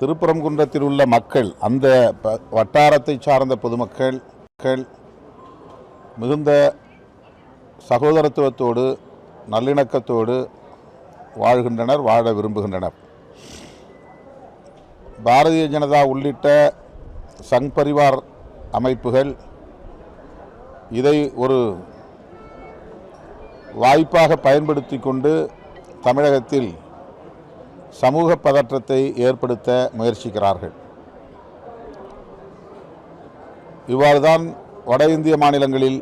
திருப்பரங்குன்றத்தில் உள்ள மக்கள் அந்த ப- வட்டாரத்தை சார்ந்த பொதுமக்கள் மக்கள் மிகுந்த சகோதரத்துவத்தோடு நல்லிணக்கத்தோடு வாழ்கின்றனர் வாழ விரும்புகின்றனர். பாரதிய ஜனதா உள்ளிட்ட சங் பரிவார் அமைப்புகள் இதை ஒரு வாய்ப்பாக பயன்படுத்தி கொண்டு தமிழகத்தில் சமூக பதற்றத்தை ஏற்படுத்த முயற்சிக்கிறார்கள். இவ்வாறுதான் வட இந்திய மாநிலங்களில்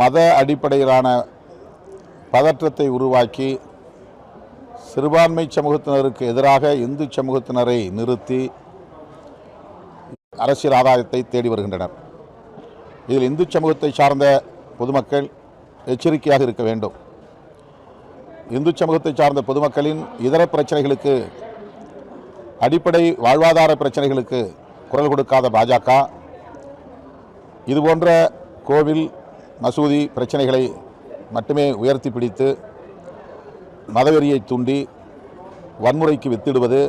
மத அடிப்படையிலான பதற்றத்தை உருவாக்கி சிறுபான்மை சமூகத்தினருக்கு எதிராக இந்து சமூகத்தினரை நிறுத்தி அரசியல் ஆதாயத்தை தேடி வருகின்றனர். இதில் இந்து சமூகத்தை சார்ந்த பொதுமக்கள் எச்சரிக்கையாக இருக்க வேண்டும். இந்து சமூகத்தை சார்ந்த பொதுமக்களின் இதர பிரச்சனைகளுக்கு அடிப்படை வாழ்வாதார பிரச்சனைகளுக்கு குரல் கொடுக்காத பாஜக. இதுபோன்ற கோவில் மசூதி பிரச்சனைகளை மட்டுமே உயர்த்தி பிடித்து மதவெறியை தூண்டி வன்முறைக்கு வித்திடுவது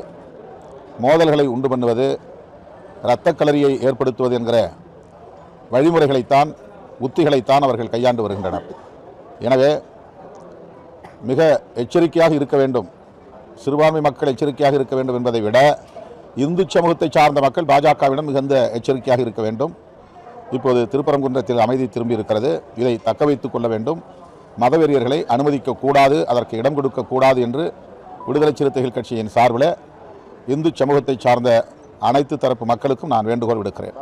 மோதல்களை உண்டு பண்ணுவது இரத்தக்கலரியை ஏற்படுத்துவது என்கிற வழிமுறைகளைத்தான் உத்திகளைத்தான் அவர்கள் கையாண்டு வருகின்றனர். எனவே மிக எச்சரிக்கையாக இருக்க வேண்டும். சிறுபான்மை மக்கள் எச்சரிக்கையாக இருக்க வேண்டும் என்பதை விட இந்து சமூகத்தை சார்ந்த மக்கள் பாஜகவிடம் மிகுந்த எச்சரிக்கையாக இருக்க வேண்டும். இப்போது திருப்பரங்குன்றத்தில் அமைதி திரும்பி இருக்கிறது. இதை தக்க வைத்துக் கொள்ள வேண்டும். மதவெறியர்களை அனுமதிக்க கூடாது அதற்கு இடம் கொடுக்கக்கூடாது என்று விடுதலை சிறுத்தைகள் கட்சியின் சார்பில் இந்து சமூகத்தை சார்ந்த அனைத்து தரப்பு மக்களுக்கும் நான் வேண்டுகோள் விடுக்கிறேன்.